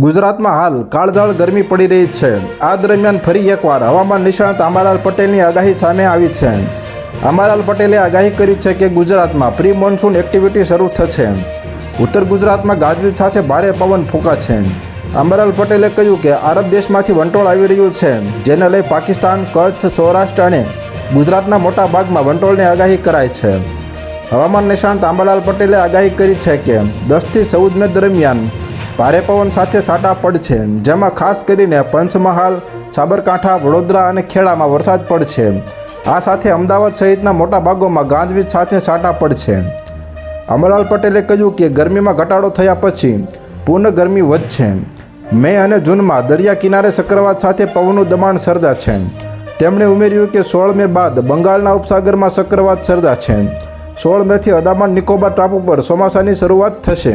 ગુજરાતમાં હાલ કાળઝાળ ગરમી પડી રહી છે. આ દરમિયાન ફરી એકવાર હવામાન નિષ્ણાત આંબાલાલ પટેલની આગાહી સામે આવી છે. આંબાલાલ પટેલે આગાહી કરી છે કે ગુજરાતમાં પ્રી મોન્સૂન એક્ટિવિટી શરૂ થશે. ઉત્તર ગુજરાતમાં ગાજવીજ સાથે ભારે પવન ફૂંકાશે. આંબાલાલ પટેલે કહ્યું કે આરબ દેશમાંથી વંટોળ આવી રહ્યું છે, જેને લઈ પાકિસ્તાન, કચ્છ, સૌરાષ્ટ્ર અને ગુજરાતના મોટા ભાગમાં વંટોળની આગાહી કરાઈ છે. હવામાન નિષ્ણાંત આંબાલાલ પટેલે આગાહી કરી છે કે દસથી ચૌદ મે દરમિયાન ભારે પવન સાથે છાંટા પડશે. જેમાં ખાસ કરીને પંચમહાલ, સાબરકાંઠા, વડોદરા અને ખેડામાં વરસાદ પડશે. આ સાથે અમદાવાદ સહિતના મોટા ભાગોમાં ગાંજવીજ સાથે છાંટા પડશે. અમરલાલ પટેલે કહ્યું કે ગરમીમાં ઘટાડો થયા પછી પૂર્ણ ગરમી વધશે. મે અને જૂનમાં દરિયા કિનારે ચક્રવાત સાથે પવનનું દબાણ સર્જાશે. તેમણે ઉમેર્યું કે સોળ મે બાદ બંગાળના ઉપસાગરમાં ચક્રવાત સર્જાશે. સોળ મેથી અદામાન નિકોબાર ટાપુ પર ચોમાસાની શરૂઆત થશે.